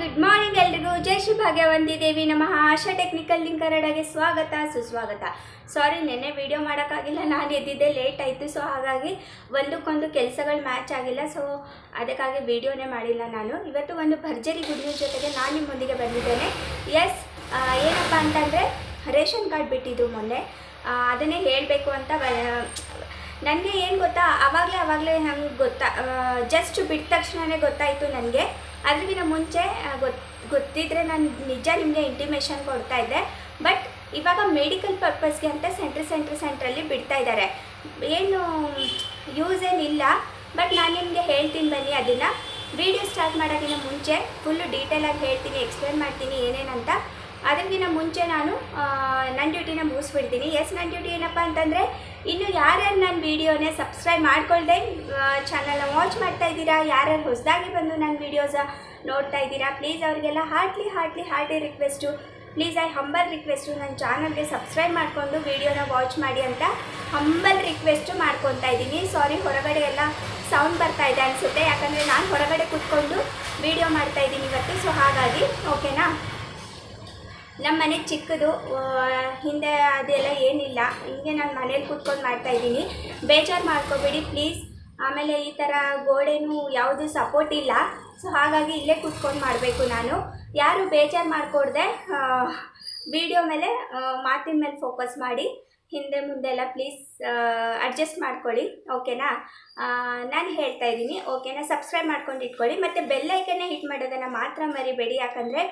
Good morning ಎಲ್ರಿಗೂ. ಜೈ ಶ್ರೀ ಭಾಗ್ಯ ದೇವಿ ನಮಃ. ಆಶಾ technical link ಕನ್ನಡಗೆ ಸ್ವಾಗತ, ಸುಸ್ವಾಗತ. ಸಾರಿ ನೆನ್ನೆ ವಿಡಿಯೋ ಮಾಡೋಕ್ಕಾಗಿಲ್ಲ. ನಾನು ಎದ್ದಿದ್ದೆ ಲೇಟ್ ಆಯಿತು ಸೊ ಹಾಗಾಗಿ ಒಂದಕ್ಕೊಂದು ಕೆಲಸಗಳು ಮ್ಯಾಚ್ ಆಗಿಲ್ಲ. ಸೊ ಅದಕ್ಕಾಗಿ ವಿಡಿಯೋನೇ ಮಾಡಿಲ್ಲ ನಾನು. ಇವತ್ತು ಒಂದು ಭರ್ಜರಿ ಗುಡ್ ಜೊತೆಗೆ ನಾನು ನಿಮ್ಮೊಂದಿಗೆ ಬಂದಿದ್ದೇನೆ. ಎಸ್ ಏನಪ್ಪ ಅಂತಂದರೆ, ರೇಷನ್ ಕಾರ್ಡ್ ಬಿಟ್ಟಿದ್ದು ಮೊನ್ನೆ. ಅದನ್ನೇ ಹೇಳಬೇಕು ಅಂತ ನನಗೆ ಏನು ಗೊತ್ತಾ? ಆವಾಗಲೇ ಆವಾಗಲೇ ನಂಗೆ ಗೊತ್ತಾ? ಜಸ್ಟ್ ಬಿಟ್ಟ ತಕ್ಷಣವೇ ಗೊತ್ತಾಯಿತು ನನಗೆ ಅದ್ರಿಗಿನ ಮುಂಚೆ ಗೊತ್ತು ಗೊತ್, ಗೊತ್ತಿದ್ರೆ ನಾನು ನಿಜ ನಿಮಗೆ ಇಂಟಿಮೇಷನ್ ಕೊಡ್ತಾ ಇದ್ದೆ. ಬಟ್ ಇವಾಗ ಮೆಡಿಕಲ್ ಪರ್ಪಸ್ಗೆ ಅಂತ ಸೆಂಟ್ರ್ ಸೆಂಟ್ರ್ ಸೆಂಟ್ರಲ್ಲಿ ಬಿಡ್ತಾ ಇದ್ದಾರೆ. ಏನು ಯೂಸ್ ಏನಿಲ್ಲ. ಬಟ್ ನಾನು ನಿಮಗೆ ಹೇಳ್ತೀನಿ ಬನ್ನಿ ಅದನ್ನು. ವಿಡಿಯೋ ಸ್ಟಾರ್ಟ್ ಮಾಡೋಕ್ಕಿಂತ ಮುಂಚೆ ಫುಲ್ಲು ಡೀಟೇಲಾಗಿ ಹೇಳ್ತೀನಿ ಎಕ್ಸ್ಪ್ಲೇನ್ ಮಾಡ್ತೀನಿ ಏನೇನಂತ. ಅದಕ್ಕಿಂತ ಮುಂಚೆ ನಾನು ನನ್ನ ಡ್ಯೂಟಿನ ಮುಗಿಸ್ಬಿಡ್ತೀನಿ. ಎಸ್ ನನ್ನ ಡ್ಯೂಟಿ ಏನಪ್ಪ ಅಂತಂದರೆ, ಇನ್ನು ಯಾರ್ಯಾರು ನನ್ನ ವೀಡಿಯೋನೇ ಸಬ್ಸ್ಕ್ರೈಬ್ ಮಾಡ್ಕೊಳ್ದೆ ಚಾನಲ್ನ ವಾಚ್ ಮಾಡ್ತಾ ಇದ್ದೀರಾ, ಯಾರ್ಯಾರು ಹೊಸದಾಗಿ ಬಂದು ನನ್ನ ವೀಡಿಯೋಸ ನೋಡ್ತಾ ಇದ್ದೀರಾ ಪ್ಲೀಸ್ ಅವರಿಗೆಲ್ಲ heartly heartly heartly request please I humble request ನನ್ನ ಚಾನಲ್ಗೆ ಸಬ್ಸ್ಕ್ರೈಬ್ ಮಾಡಿಕೊಂಡು ವೀಡಿಯೋನ ವಾಚ್ ಮಾಡಿ ಅಂತ ಹಂಬಲ್ ರಿಕ್ವೆಸ್ಟು ಮಾಡ್ಕೊತಾ ಇದ್ದೀನಿ. ಸಾರಿ ಹೊರಗಡೆ ಎಲ್ಲ ಸೌಂಡ್ ಬರ್ತಾ ಇದೆ ಅನಿಸುತ್ತೆ. ಯಾಕಂದರೆ ನಾನು ಹೊರಗಡೆ ಕೂತ್ಕೊಂಡು ವೀಡಿಯೋ ಮಾಡ್ತಾ ಇದ್ದೀನಿ ಇವತ್ತು ಸೊ ಹಾಗಾಗಿ ಓಕೆನಾ ನಮ್ಮ ಮನೆ ಚಿಕ್ಕದು ಹಿಂದೆ ಅದೆಲ್ಲ ಏನಿಲ್ಲ. ಹಿಂಗೆ ನಾನು ಮನೇಲಿ ಕೂತ್ಕೊಂಡು ಮಾಡ್ತಾ ಇದ್ದೀನಿ. ಬೇಜಾರು ಮಾಡ್ಕೋಬೇಡಿ ಪ್ಲೀಸ್. ಆಮೇಲೆ ಈ ಥರ ಗೋಡೆನೂ ಯಾವುದು ಸಪೋರ್ಟ್ ಇಲ್ಲ. ಸೊ, ಹಾಗಾಗಿ ಇಲ್ಲೇ ಕೂತ್ಕೊಂಡು ಮಾಡಬೇಕು ನಾನು. ಯಾರು ಬೇಜಾರು ಮಾಡಿಕೊಡ್ದೆ ವಿಡಿಯೋ ಮೇಲೆ ಮಾತಿನ ಮೇಲೆ ಫೋಕಸ್ ಮಾಡಿ. ಹಿಂದೆ ಮುಂದೆ ಎಲ್ಲ ಪ್ಲೀಸ್ ಅಡ್ಜಸ್ಟ್ ಮಾಡ್ಕೊಳ್ಳಿ. ಓಕೆನಾ ನಾನು ಹೇಳ್ತಾ ಇದ್ದೀನಿ ಓಕೆನಾ ಸಬ್ಸ್ಕ್ರೈಬ್ ಮಾಡ್ಕೊಂಡು ಇಟ್ಕೊಳ್ಳಿ. ಮತ್ತು ಬೆಲ್ಲೈಕನ್ನೇ ಹಿಟ್ ಮಾಡೋದನ್ನು ಮಾತ್ರ ಮರಿಬೇಡಿ. ಯಾಕಂದರೆ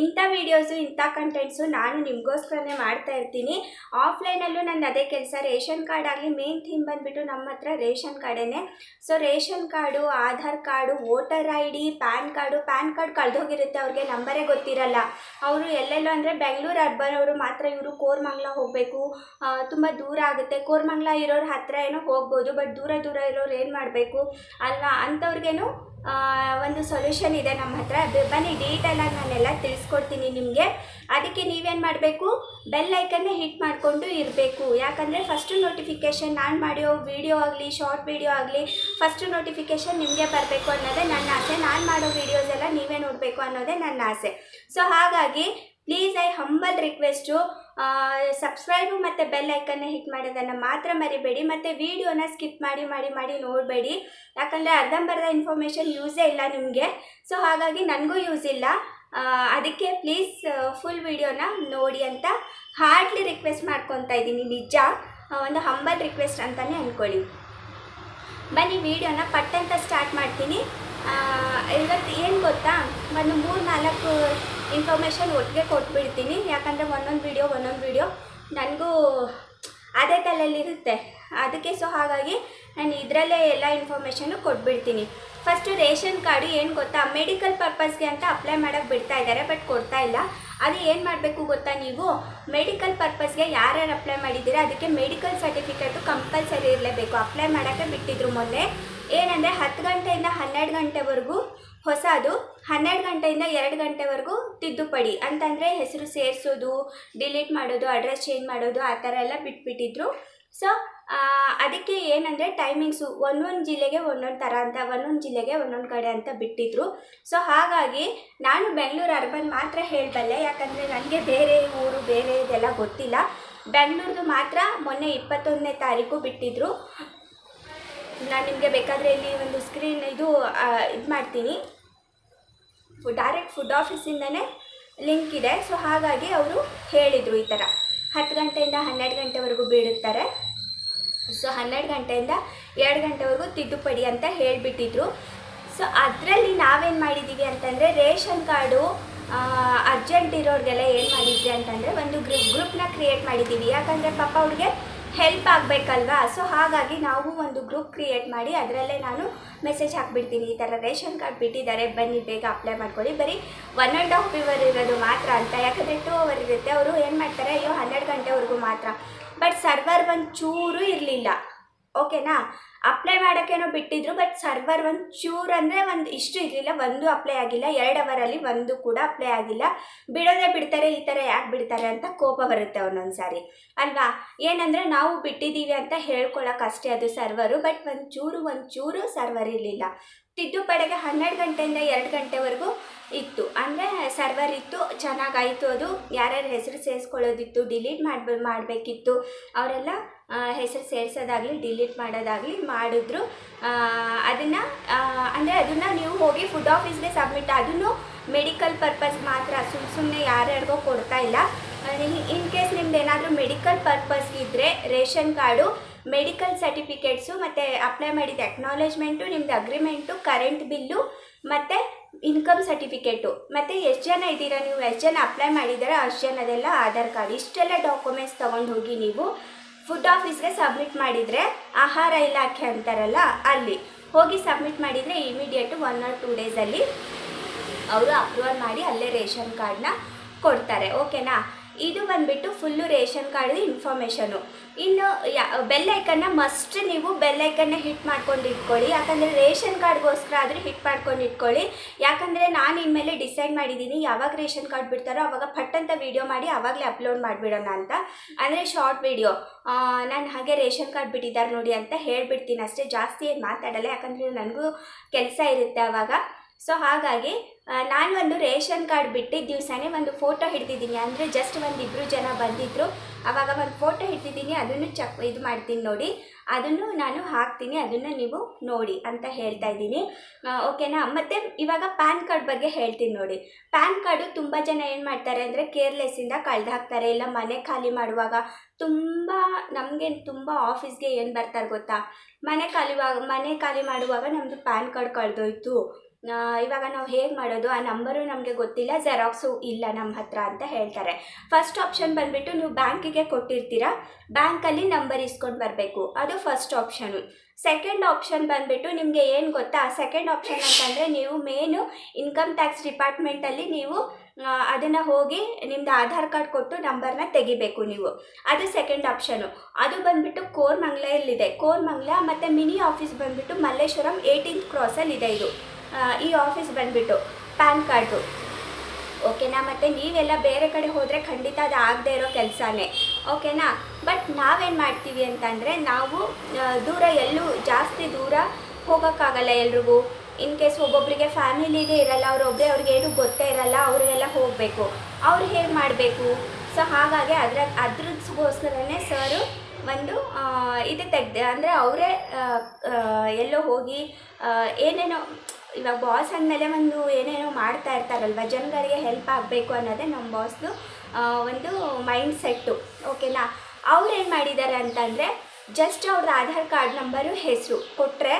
ಇಂಥ ವೀಡಿಯೋಸು ಇಂಥ ಕಂಟೆಂಟ್ಸು ನಾನು ನಿಮಗೋಸ್ಕರನೇ ಮಾಡ್ತಾ ಇರ್ತೀನಿ. ಆಫ್ಲೈನಲ್ಲೂ ನಂದು ಅದೇ ಕೆಲಸ. ರೇಷನ್ ಕಾರ್ಡ್ ಆಗಲಿ ಮೇನ್ ಥೀಮ್ ಬಂದುಬಿಟ್ಟು ನಮ್ಮ ಹತ್ರ ration ಕಾರ್ಡೇ so ration card Aadhaar card voter I D pan card pan card ಕಳೆದೋಗಿರುತ್ತೆ. ಅವ್ರಿಗೆ ನಂಬರೇ ಗೊತ್ತಿರಲ್ಲ. ಅವರು ಎಲ್ಲೆಲ್ಲೋ ಅಂದರೆ ಬೆಂಗಳೂರು ಅರ್ಬನ್ ಅವರು ಮಾತ್ರ ಇವರು ಕೋರ್ಮಂಗ್ಲ ಹೋಗಬೇಕು. ತುಂಬ ದೂರ ಆಗುತ್ತೆ. ಕೋರ್ಮಂಗ್ಲ ಇರೋರ ಹತ್ರ ಏನೋ ಹೋಗ್ಬೋದು ಬಟ್ ದೂರ ದೂರ ಇರೋರು ಏನು ಮಾಡಬೇಕು? ಅಲ್ಲ, ಅಂಥವ್ರಿಗೇನು ಒಂದು ಸೊಲ್ಯೂಷನ್ ಇದೆ ನಮ್ಮ ಹತ್ರ. ಬನ್ನಿ ಡೀಟೇಲಾಗಿ ನಾನೆಲ್ಲ ತಿಳಿಸ್ಕೊಡ್ತೀನಿ ನಿಮಗೆ. ಅದಕ್ಕೆ ನೀವೇನು ಮಾಡಬೇಕು? ಬೆಲ್ ಐಕನ್ನೇ ಹಿಟ್ ಮಾಡಿಕೊಂಡು ಇರಬೇಕು. ಯಾಕಂದರೆ ಫಸ್ಟು ನೋಟಿಫಿಕೇಷನ್ ನಾನು ಮಾಡಿರೋ ವೀಡಿಯೋ ಆಗಲಿ ಶಾರ್ಟ್ ವೀಡಿಯೋ ಆಗಲಿ ಫಸ್ಟು ನೋಟಿಫಿಕೇಷನ್ ನಿಮಗೆ ಬರಬೇಕು ಅನ್ನೋದೇ ನನ್ನ ಆಸೆ. ನಾನು ಮಾಡೋ ವೀಡಿಯೋಸ್ ಎಲ್ಲ ನೀವೇ ನೋಡಬೇಕು ಅನ್ನೋದೇ ನನ್ನ ಆಸೆ. ಸೊ ಹಾಗಾಗಿ please I humble request subscribe ಮತ್ತು ಬೆಲ್ ಐಕನ್ನ ಹಿಟ್ ಮಾಡೋದನ್ನು ಮಾತ್ರ ಮರಿಬೇಡಿ. ಮತ್ತು ವೀಡಿಯೋನ ಸ್ಕಿಪ್ ಮಾಡಿ ಮಾಡಿ ಮಾಡಿ ನೋಡಬೇಡಿ. ಯಾಕಂದರೆ ಅರ್ಧಂಬರ್ಧ ಇನ್ಫಾರ್ಮೇಷನ್ ಯೂಸೇ ಇಲ್ಲ ನಿಮಗೆ. ಸೊ ಹಾಗಾಗಿ ನನಗೂ ಯೂಸ್ ಇಲ್ಲ. ಅದಕ್ಕೆ ಪ್ಲೀಸ್ ಫುಲ್ ವೀಡಿಯೋನ ನೋಡಿ ಅಂತ ಹಾರ್ಡ್ಲಿ ರಿಕ್ವೆಸ್ಟ್ ಮಾಡ್ಕೊತಾ ಇದ್ದೀನಿ. ನಿಜ ಒಂದು ಹಂಬಲ್ ರಿಕ್ವೆಸ್ಟ್ ಅಂತಲೇ ಅಂದ್ಕೊಳ್ಳಿ ಬನ್ನಿ ವಿಡಿಯೋನ ಪಟ್ಟಂತ ಸ್ಟಾರ್ಟ್ ಮಾಡ್ತೀನಿ. ಇವತ್ತು ಏನು ಗೊತ್ತಾ? ಒಂದು ಮೂರು ನಾಲ್ಕು ಇನ್ಫಾರ್ಮೇಷನ್ ಒಟ್ಟಿಗೆ ಕೊಟ್ಬಿಡ್ತೀನಿ. ಯಾಕಂದರೆ ಒಂದೊಂದು ವಿಡಿಯೋ ಒಂದೊಂದು ವಿಡಿಯೋ ನನಗೂ ಅದೇ ತಲೆಯಲ್ಲಿರುತ್ತೆ ಅದಕ್ಕೆ ಸೊ ಹಾಗಾಗಿ ನಾನು ಇದರಲ್ಲೇ ಎಲ್ಲ ಇನ್ಫಾರ್ಮೇಷನ್ನು ಕೊಟ್ಬಿಡ್ತೀನಿ. ಫಸ್ಟು ರೇಷನ್ ಕಾರ್ಡು ಏನು ಗೊತ್ತಾ? ಮೆಡಿಕಲ್ ಪರ್ಪಸ್ಗೆ ಅಂತ ಅಪ್ಲೈ ಮಾಡೋಕ್ಕೆ ಬಿಡ್ತಾ ಇದ್ದಾರೆ ಬಟ್ ಕೊಡ್ತಾ ಇಲ್ಲ. ಅದು ಏನು ಮಾಡಬೇಕು ಗೊತ್ತಾ ನೀವು? ಮೆಡಿಕಲ್ ಪರ್ಪಸ್ಗೆ ಯಾರ್ಯಾರು ಅಪ್ಲೈ ಮಾಡಿದ್ದೀರಾ? ಅದಕ್ಕೆ ಮೆಡಿಕಲ್ ಸರ್ಟಿಫಿಕೇಟು ಕಂಪಲ್ಸರಿ ಇರಲೇಬೇಕು. ಅಪ್ಲೈ ಮಾಡೋಕ್ಕೆ ಬಿಟ್ಟಿದ್ರು ಮೊನ್ನೆ. ಏನಂದರೆ ಹತ್ತು ಗಂಟೆಯಿಂದ ಹನ್ನೆರಡು ಗಂಟೆವರೆಗೂ ಹೊಸದು ಹನ್ನೆರಡು ಗಂಟೆಯಿಂದ ಎರಡು ಗಂಟೆವರೆಗೂ ತಿದ್ದುಪಡಿ. ಅಂತಂದರೆ ಹೆಸರು ಸೇರಿಸೋದು ಡಿಲೀಟ್ ಮಾಡೋದು ಅಡ್ರೆಸ್ ಚೇಂಜ್ ಮಾಡೋದು, ಆ ಥರ ಎಲ್ಲ ಬಿಟ್ಬಿಟ್ಟಿದ್ರು. ಸೊ ಅದಕ್ಕೆ ಏನಂದರೆ ಟೈಮಿಂಗ್ಸು ಒಂದೊಂದು ಜಿಲ್ಲೆಗೆ ಒಂದೊಂದು ಥರ ಅಂತ, ಒಂದೊಂದು ಜಿಲ್ಲೆಗೆ ಒಂದೊಂದು ಕಡೆ ಅಂತ ಬಿಟ್ಟಿದ್ರು. ಸೊ ಹಾಗಾಗಿ ನಾನು ಬೆಂಗಳೂರು ಅರ್ಬನ್ ಮಾತ್ರ ಹೇಳಬಲ್ಲೆ, ಯಾಕಂದರೆ ನನಗೆ ಬೇರೆ ಊರು, ಬೇರೆ ಇದೆಲ್ಲ ಗೊತ್ತಿಲ್ಲ. ಬೆಂಗಳೂರ್ದು ಮಾತ್ರ ಮೊನ್ನೆ ಇಪ್ಪತ್ತೊಂದನೇ ತಾರೀಕು ಬಿಟ್ಟಿದ್ರು. ನಾನು ನಿಮಗೆ ಬೇಕಾದರೆ ಇಲ್ಲಿ ಒಂದು ಸ್ಕ್ರೀನ್ ಇದು ಇದು ಮಾಡ್ತೀನಿ ಡೈರೆಕ್ಟ್ ಫುಡ್ ಆಫೀಸಿಂದನೇ ಲಿಂಕ್ ಇದೆ. ಸೊ ಹಾಗಾಗಿ ಅವರು ಹೇಳಿದರು ಈ ಥರ. ಹತ್ತು ಗಂಟೆಯಿಂದ ಹನ್ನೆರಡು ಗಂಟೆವರೆಗೂ ಬಿಡುತ್ತಾರೆ ಸೊ ಹನ್ನೆರಡು ಗಂಟೆಯಿಂದ ಎರಡು ಗಂಟೆವರೆಗೂ ತಿದ್ದುಪಡಿ ಅಂತ ಹೇಳಿಬಿಟ್ಟಿದ್ರು. ಸೊ ಅದರಲ್ಲಿ ನಾವೇನು ಮಾಡಿದ್ದೀವಿ ಅಂತಂದರೆ ರೇಷನ್ ಕಾರ್ಡು ಅರ್ಜೆಂಟ್ ಇರೋರಿಗೆಲ್ಲ ಏನು ಮಾಡಿದ್ವಿ ಅಂತಂದರೆ ಒಂದು ಗ್ರೂಪ್ ಗ್ರೂಪ್ನ ಕ್ರಿಯೇಟ್ ಮಾಡಿದ್ದೀವಿ ಯಾಕಂದರೆ ಪಾಪ ಅವ್ರಿಗೆ ಹೆಲ್ಪ್ ಆಗಬೇಕಲ್ವಾ? ಸೊ ಹಾಗಾಗಿ ನಾವು ಒಂದು ಗ್ರೂಪ್ ಕ್ರಿಯೇಟ್ ಮಾಡಿ ಅದರಲ್ಲೇ ನಾನು ಮೆಸೇಜ್ ಹಾಕ್ಬಿಡ್ತೀನಿ. ಈ ಥರ ರೇಷನ್ ಕಾರ್ಡ್ ಬಿಟ್ಟಿದ್ದಾರೆ. ಬನ್ನಿ, ಬೇಗ ಅಪ್ಲೈ ಮಾಡ್ಕೊಳ್ಳಿ. ಬರೀ ಒನ್ ಆ್ಯಂಡ್ ಹಾಫ್ ಇವರ್ ಇರೋದು ಮಾತ್ರ ಅಂತ. ಯಾಕಂದರೆ ಟೂ ಅವರ್ ಇರುತ್ತೆ. ಅವರು ಏನು ಮಾಡ್ತಾರೆ? ಅಯ್ಯೋ, ಹನ್ನೆರಡು ಗಂಟೆವರೆಗೂ ಮಾತ್ರ. ಬಟ್ ಸರ್ವರ್ ಒಂದು ಚೂರು ಇರಲಿಲ್ಲ ಓಕೆನಾ ಅಪ್ಲೈ ಮಾಡೋಕ್ಕೇನೋ ಬಿಟ್ಟಿದ್ರು ಬಟ್ ಸರ್ವರ್ ಒಂದು ಚೂರು ಅಂದರೆ ಒಂದು ಇಷ್ಟು ಇರಲಿಲ್ಲ, ಒಂದು ಅಪ್ಲೈ ಆಗಿಲ್ಲ, ಎರಡು ಅವರಲ್ಲಿ ಒಂದು ಕೂಡ ಅಪ್ಲೈ ಆಗಿಲ್ಲ. ಬಿಡೋದೇ ಬಿಡ್ತಾರೆ, ಈ ಥರ ಯಾಕೆ ಬಿಡ್ತಾರೆ ಅಂತ ಕೋಪ ಬರುತ್ತೆ ಒಂದೊಂದು ಸಾರಿ ಅಲ್ವಾ? ಏನಂದರೆ ನಾವು ಬಿಟ್ಟಿದ್ದೀವಿ ಅಂತ ಹೇಳ್ಕೊಳಕ್ಕೆ ಅಷ್ಟೇ ಅದು ಸರ್ವರು ಬಟ್ ಒಂದು ಚೂರು ಒಂದು ಚೂರು ಸರ್ವರ್ ಇರಲಿಲ್ಲ. ತಿದ್ದುಪಡೆಗೆ ಹನ್ನೆರಡು ಗಂಟೆಯಿಂದ ಎರಡು ಗಂಟೆವರೆಗೂ ಇತ್ತು. ಅಂದರೆ ಸರ್ವರ್ ಇತ್ತು, ಚೆನ್ನಾಗಾಯಿತು ಅದು. ಯಾರ್ಯಾರ ಹೆಸರು ಸೇರಿಸ್ಕೊಳ್ಳೋದಿತ್ತು ಡಿಲೀಟ್ ಮಾಡ್ಬ ಮಾಡಬೇಕಿತ್ತು, ಅವರೆಲ್ಲ ಹೆಸರು ಸೇರಿಸೋದಾಗಲಿ ಡಿಲೀಟ್ ಮಾಡೋದಾಗಲಿ ಮಾಡಿದ್ರು. ಅದನ್ನು ಅಂದರೆ ಅದನ್ನು ನೀವು ಹೋಗಿ ಫುಡ್ ಆಫೀಸ್ಗೆ ಸಬ್ಮಿಟ್ ಅದನ್ನು ಮೆಡಿಕಲ್ ಪರ್ಪಸ್ ಮಾತ್ರ ಸುಮ್ಮ ಸುಮ್ಮನೆ ಯಾರ್ಯಾರಿಗೋ ಕೊಡ್ತಾ ಇಲ್ಲ. ಇನ್ ಕೇಸ್ ನಿಮ್ದು ಏನಾದರೂ ಮೆಡಿಕಲ್ ಪರ್ಪಸ್ ಇದ್ದರೆ ರೇಷನ್ ಕಾರ್ಡು ಮೆಡಿಕಲ್ ಸರ್ಟಿಫಿಕೇಟ್ಸು ಮತ್ತು ಅಪ್ಲೈ ಮಾಡಿದ ಎಕ್ನಾಲೇಜ್ಮೆಂಟು ನಿಮ್ದು ಅಗ್ರಿಮೆಂಟು ಕರೆಂಟ್ ಬಿಲ್ಲು ಮತ್ತು ಇನ್ಕಮ್ ಸರ್ಟಿಫಿಕೇಟು ಮತ್ತು ಎಷ್ಟು ಜನ ಇದ್ದೀರಾ ನೀವು, ಎಷ್ಟು ಜನ ಅಪ್ಲೈ ಮಾಡಿದ್ದೀರಾ ಅಷ್ಟು ಜನದೆಲ್ಲ ಆಧಾರ್ ಕಾರ್ಡ್. ಇಷ್ಟೆಲ್ಲ ಡಾಕ್ಯುಮೆಂಟ್ಸ್ ತೊಗೊಂಡು ಹೋಗಿ ನೀವು ಫುಡ್ ಆಫೀಸ್ಗೆ ಸಬ್ಮಿಟ್ ಮಾಡಿದರೆ ಆಹಾರ ಇಲಾಖೆ ಅಂತಾರಲ್ಲ ಅಲ್ಲಿ. ಹೋಗಿ ಸಬ್ಮಿಟ್ ಮಾಡಿದರೆ ಇಮಿಡಿಯೇಟ್ ಒನ್ ಆರ್ ಟೂ ಡೇಸಲ್ಲಿ ಅವರು ಅಪ್ರೂವಲ್ ಮಾಡಿ ಅಲ್ಲೇ ರೇಷನ್ ಕಾರ್ಡ್ನ ಕೊಡ್ತಾರೆ. ಓಕೆನಾ ಇದು ಬಂದುಬಿಟ್ಟು ಫುಲ್ಲು ರೇಷನ್ ಕಾರ್ಡ್ದು ಇನ್ಫಾರ್ಮೇಷನು ಇನ್ನು, ಯಾ ಬೆಲ್ ಐಕನ್ನ ಮಸ್ಟ್ ನೀವು ಬೆಲ್ ಐಕನ್ನ ಹಿಟ್ ಮಾಡ್ಕೊಂಡು ಇಟ್ಕೊಳ್ಳಿ. ಯಾಕಂದರೆ ರೇಷನ್ ಕಾರ್ಡ್ಗೋಸ್ಕರ ಆದರೂ ಹಿಟ್ ಮಾಡ್ಕೊಂಡು ಇಟ್ಕೊಳ್ಳಿ. ಯಾಕಂದರೆ ನಾನು ಇನ್ಮೇಲೆ ಡಿಸೈಡ್ ಮಾಡಿದ್ದೀನಿ ಯಾವಾಗ ರೇಷನ್ ಕಾರ್ಡ್ ಬಿಡ್ತಾರೋ ಅವಾಗ ಪಟ್ಟಂತ ವೀಡಿಯೋ ಮಾಡಿ ಆವಾಗಲೇ ಅಪ್ಲೋಡ್ ಮಾಡಿಬಿಡೋಣ ಅಂತ. ಅಂದರೆ ಶಾರ್ಟ್ ವೀಡಿಯೋ ನಾನು ಹಾಗೆ ರೇಷನ್ ಕಾರ್ಡ್ ಬಿಟ್ಟಿದ್ದಾರೆ ನೋಡಿ ಅಂತ ಹೇಳಿಬಿಡ್ತೀನಿ ಅಷ್ಟೇ. ಜಾಸ್ತಿ ಏನು ಮಾತಾಡಲ್ಲ. ಯಾಕಂದರೆ ನನಗೂ ಕೆಲಸ ಇರುತ್ತೆ ಆವಾಗ ಸೊ ಹಾಗಾಗಿ ನಾನು ಒಂದು ರೇಷನ್ ಕಾರ್ಡ್ ಬಿಟ್ಟಿದ್ದ ದಿವಸನೇ ಒಂದು ಫೋಟೋ ಹಿಡ್ದಿದ್ದೀನಿ. ಅಂದರೆ ಜಸ್ಟ್ ಒಂದು ಇಬ್ಬರು ಜನ ಬಂದಿದ್ದರು ಆವಾಗ ಒಂದು ಫೋಟೋ ಹಿಡ್ದಿದ್ದೀನಿ. ಅದನ್ನು ಚಕ್ ಇದು ಮಾಡ್ತೀನಿ ನೋಡಿ. ಅದನ್ನು ನಾನು ಹಾಕ್ತೀನಿ. ಅದನ್ನು ನೀವು ನೋಡಿ ಅಂತ ಹೇಳ್ತಾ ಇದ್ದೀನಿ. ಓಕೆನಾ ಮತ್ತು ಇವಾಗ ಪ್ಯಾನ್ ಕಾರ್ಡ್ ಬಗ್ಗೆ ಹೇಳ್ತೀನಿ ನೋಡಿ. ಪ್ಯಾನ್ ಕಾರ್ಡು ತುಂಬ ಜನ ಏನು ಮಾಡ್ತಾರೆ ಅಂದರೆ ಕೇರ್ಲೆಸ್ಸಿಂದ ಕಳೆದು ಹಾಕ್ತಾರೆ. ಇಲ್ಲ ಮನೆ ಖಾಲಿ ಮಾಡುವಾಗ ತುಂಬ ನಮಗೆ ತುಂಬ ಆಫೀಸ್ಗೆ ಏನು ಬರ್ತಾರೆ ಗೊತ್ತಾ? ಮನೆ ಖಾಲಿ ಮನೆ ಖಾಲಿ ಮಾಡುವಾಗ ನಮ್ಮದು ಪ್ಯಾನ್ ಕಾರ್ಡ್ ಕಳೆದೋಯ್ತು. ಇವಾಗ ನಾವು ಹೇಗೆ ಮಾಡೋದು? ಆ ನಂಬರು ನಮಗೆ ಗೊತ್ತಿಲ್ಲ ಜೆರಾಕ್ಸು ಇಲ್ಲ ನಮ್ಮ ಹತ್ರ ಅಂತ ಹೇಳ್ತಾರೆ. ಫಸ್ಟ್ ಆಪ್ಷನ್ ಬಂದುಬಿಟ್ಟು ನೀವು ಬ್ಯಾಂಕಿಗೆ ಕೊಟ್ಟಿರ್ತೀರಾ? ಬ್ಯಾಂಕಲ್ಲಿ ನಂಬರ್ ಇಸ್ಕೊಂಡು ಬರಬೇಕು. ಅದು ಫಸ್ಟ್ ಆಪ್ಷನು ಸೆಕೆಂಡ್ ಆಪ್ಷನ್ ಬಂದುಬಿಟ್ಟು ನಿಮಗೆ ಏನು ಗೊತ್ತಾ? ಸೆಕೆಂಡ್ ಆಪ್ಷನ್ ಅಂತಂದರೆ ನೀವು ಮೇನು ಇನ್ಕಮ್ ಟ್ಯಾಕ್ಸ್ ಡಿಪಾರ್ಟ್ಮೆಂಟಲ್ಲಿ ನೀವು ಅದನ್ನು ಹೋಗಿ ನಿಮ್ಮದು ಆಧಾರ್ ಕಾರ್ಡ್ ಕೊಟ್ಟು ನಂಬರ್ನ ತೆಗಿಬೇಕು ನೀವು. ಅದು ಸೆಕೆಂಡ್ ಆಪ್ಷನು ಅದು ಬಂದುಬಿಟ್ಟು ಕೋರ್ ಕೋರ್ಮಂಗ್ಲ ಮತ್ತು ಮಿನಿ ಆಫೀಸ್ ಬಂದುಬಿಟ್ಟು ಮಲ್ಲೇಶ್ವರಂ ಏಯ್ಟೀನ್ತ್ ಕ್ರಾಸಲ್ಲಿದೆ ಇದು. ಈ ಆಫೀಸ್ ಬಂದುಬಿಟ್ಟು ಪ್ಯಾನ್ ಕಾರ್ಡು ಓಕೆನಾ ಮತ್ತು ನೀವೆಲ್ಲ ಬೇರೆ ಕಡೆ ಹೋದರೆ ಖಂಡಿತ ಅದು ಆಗದೆ ಇರೋ ಕೆಲಸನೇ. ಓಕೆನಾ ಬಟ್ ನಾವೇನು ಮಾಡ್ತೀವಿ ಅಂತಂದರೆ ನಾವು ದೂರ ಎಲ್ಲೂ, ಜಾಸ್ತಿ ದೂರ ಹೋಗೋಕ್ಕಾಗಲ್ಲ ಎಲ್ರಿಗೂ. ಇನ್ ಕೇಸ್ ಒಬ್ಬೊಬ್ಬರಿಗೆ ಫ್ಯಾಮಿಲಿಗೆ ಇರಲ್ಲ ಅವರೊಬ್ಬರೇ ಅವ್ರಿಗೆ ಏನು ಗೊತ್ತೇ ಇರಲ್ಲ, ಅವರಿಗೆಲ್ಲ ಹೋಗಬೇಕು. ಅವ್ರು ಹೇಗೆ ಮಾಡಬೇಕು? ಸೊ ಹಾಗಾಗಿ ಅದರ ಅದ್ರಗೋಸ್ಕರನೇ ಸರು ಒಂದು ಇದು ತೆಗ್ದೆ, ಅಂದರೆ ಅವರೇ ಎಲ್ಲೋ ಹೋಗಿ ಏನೇನೋ ಇವಾಗ ಬಾಸ್ ಅಂದಮೇಲೆ ಒಂದು ಏನೇನೋ ಮಾಡ್ತಾ ಇರ್ತಾರಲ್ವ? ಜನಗಳಿಗೆ ಹೆಲ್ಪ್ ಆಗಬೇಕು ಅನ್ನೋದೇ ನಮ್ಮ ಬಾಸ್ದು ಒಂದು ಮೈಂಡ್ ಸೆಟ್ಟು ಓಕೆನಾ ಅವ್ರು ಏನು ಮಾಡಿದ್ದಾರೆ ಅಂತಂದರೆ ಜಸ್ಟ್ ಅವ್ರದ್ದು ಆಧಾರ್ ಕಾರ್ಡ್ ನಂಬರು, ಹೆಸರು ಕೊಟ್ಟರೆ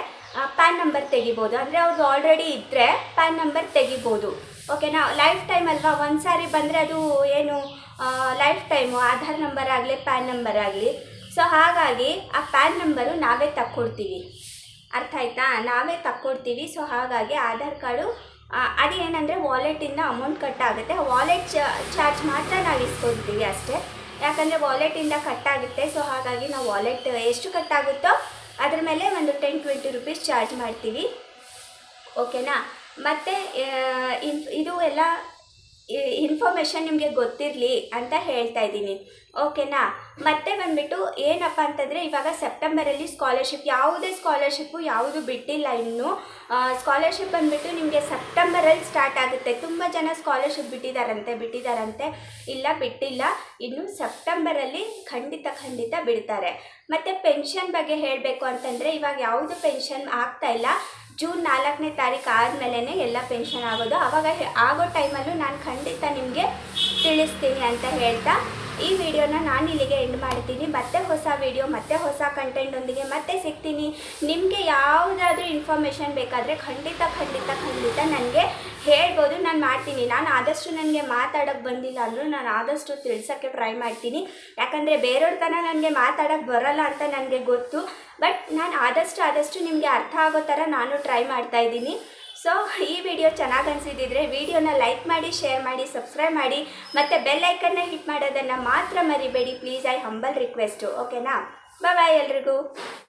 ಪ್ಯಾನ್ ನಂಬರ್ ತೆಗಿಬೋದು. ಅಂದರೆ ಅವ್ರದ್ದು ಆಲ್ರೆಡಿ ಇದ್ದರೆ ಪ್ಯಾನ್ ನಂಬರ್ ತೆಗಿಬೋದು. ಓಕೆನಾ ಲೈಫ್ ಟೈಮ್ ಅಲ್ವಾ? ಒಂದು ಸಾರಿ ಬಂದರೆ ಅದು ಏನು ಲೈಫ್ ಟೈಮು ಆಧಾರ್ ನಂಬರ್ ಆಗಲಿ ಪ್ಯಾನ್ ನಂಬರ್ ಆಗಲಿ. ಸೊ ಹಾಗಾಗಿ ಆ ಪ್ಯಾನ್ ನಂಬರು ನಾವೇ ತಕ್ಕೊಡ್ತೀವಿ. ಅರ್ಥ ಆಯ್ತಾ? ನಾವೇ ತಕ್ಕೊಡ್ತೀವಿ. ಸೊ ಹಾಗಾಗಿ ಆಧಾರ್ ಕಾರ್ಡು ಆ, ಅದು ಏನಂದರೆ ವಾಲೆಟಿಂದ ಅಮೌಂಟ್ ಕಟ್ ಆಗುತ್ತೆ ವಾಲೆಟ್ ಚಾರ್ಜ್ ಮಾತ್ರ ನಾವು ಇಸ್ಕೊತೀವಿ ಅಷ್ಟೇ. ಯಾಕಂದರೆ ವಾಲೆಟಿಂದ ಕಟ್ ಆಗುತ್ತೆ ಸೊ ಹಾಗಾಗಿ ನಾವು ವಾಲೆಟ್ ಎಷ್ಟು ಕಟ್ ಆಗುತ್ತೋ ಅದ್ರ ಮೇಲೆ ಒಂದು ಟೆನ್ ಟ್ವೆಂಟಿ ರುಪೀಸ್ ಚಾರ್ಜ್ ಮಾಡ್ತೀವಿ. ಓಕೆನಾ ಮತ್ತು ಇದು ಎಲ್ಲ ಇನ್ಫಾರ್ಮೇಷನ್ ನಿಮಗೆ ಗೊತ್ತಿರಲಿ ಅಂತ ಹೇಳ್ತಾ ಇದ್ದೀನಿ. ಓಕೆನಾ ಮತ್ತೆ ಬಂದುಬಿಟ್ಟು ಏನಪ್ಪ ಅಂತಂದರೆ ಇವಾಗ ಸೆಪ್ಟೆಂಬರಲ್ಲಿ ಸ್ಕಾಲರ್ಶಿಪ್ ಯಾವುದೇ ಸ್ಕಾಲರ್ಶಿಪ್ಪು ಯಾವುದು ಬಿಟ್ಟಿಲ್ಲ ಇನ್ನೂ. ಸ್ಕಾಲರ್ಶಿಪ್ ಬಂದುಬಿಟ್ಟು ನಿಮಗೆ ಸೆಪ್ಟೆಂಬರಲ್ಲಿ ಸ್ಟಾರ್ಟ್ ಆಗುತ್ತೆ. ತುಂಬ ಜನ ಸ್ಕಾಲರ್ಶಿಪ್ ಬಿಟ್ಟಿದ್ದಾರಂತೆ ಬಿಟ್ಟಿದ್ದಾರಂತೆ ಇಲ್ಲ, ಬಿಟ್ಟಿಲ್ಲ. ಇನ್ನು ಸೆಪ್ಟೆಂಬರಲ್ಲಿ ಖಂಡಿತ ಖಂಡಿತ ಬಿಡ್ತಾರೆ. ಮತ್ತು ಪೆನ್ಷನ್ ಬಗ್ಗೆ ಹೇಳಬೇಕು ಅಂತಂದರೆ ಇವಾಗ ಯಾವುದು ಪೆನ್ಷನ್ ಆಗ್ತಾ ಇಲ್ಲ. ಜೂನ್ ನಾಲ್ಕನೇ ತಾರೀಕು ಆದಮೇಲೆ ಎಲ್ಲ ಪೆನ್ಷನ್ ಆಗೋದು. ಆವಾಗ ಆಗೋ ಟೈಮಲ್ಲೂ ನಾನು ಖಂಡಿತ ನಿಮಗೆ ತಿಳಿಸ್ತೀನಿ ಅಂತ ಹೇಳ್ತಾ, ಈ ವಿಡಿಯೋನ ನಾನು ಇಲ್ಲಿಗೆ ಎಂಡ್ ಮಾಡ್ತೀನಿ. ಮತ್ತೆ ಹೊಸ ವಿಡಿಯೋ, ಮತ್ತೆ ಹೊಸ ಕಂಟೆಂಟೊಂದಿಗೆ ಮತ್ತೆ ಸಿಗ್ತೀನಿ. ನಿಮಗೆ ಯಾವುದಾದ್ರೂ ಇನ್ಫಾರ್ಮೇಷನ್ ಬೇಕಾದರೆ ಖಂಡಿತ ಖಂಡಿತ ಖಂಡಿತ ನನಗೆ ಹೇಳ್ಬೋದು, ನಾನು ಮಾಡ್ತೀನಿ. ನಾನು ಆದಷ್ಟು ನನಗೆ ಮಾತಾಡೋಕ್ಕೆ ಬಂದಿಲ್ಲ ಅಂದರೂ ನಾನು ಆದಷ್ಟು ತಿಳ್ಸೋಕ್ಕೆ ಟ್ರೈ ಮಾಡ್ತೀನಿ. ಯಾಕಂದರೆ ಬೇರೆಯವ್ರ ತನ ನನಗೆ ಮಾತಾಡೋಕ್ಕೆ ಬರೋಲ್ಲ ಅಂತ ನನಗೆ ಗೊತ್ತು. ಬಟ್ ನಾನು ಆದಷ್ಟು ಆದಷ್ಟು ನಿಮಗೆ ಅರ್ಥ ಆಗೋ ಥರ ನಾನು ಟ್ರೈ ಮಾಡ್ತಾ ಇದ್ದೀನಿ. ಸೊ ಈ ವಿಡಿಯೋ ಚೆನ್ನಾಗಿ ಅನಿಸಿದ್ರೆ ವಿಡಿಯೋನ ಲೈಕ್ ಮಾಡಿ ಶೇರ್ ಮಾಡಿ ಸಬ್ಸ್ಕ್ರೈಬ್ ಮಾಡಿ. ಮತ್ತು ಬೆಲ್ ಐಕನ್ನ ಹಿಟ್ ಮಾಡೋದನ್ನು ಮಾತ್ರ ಮರಿಬೇಡಿ. ಪ್ಲೀಸ್ ಐ ಹಂಬಲ್ ರಿಕ್ವೆಸ್ಟು ಓಕೆನಾ ಬಾಯ್ ಎಲ್ರಿಗೂ.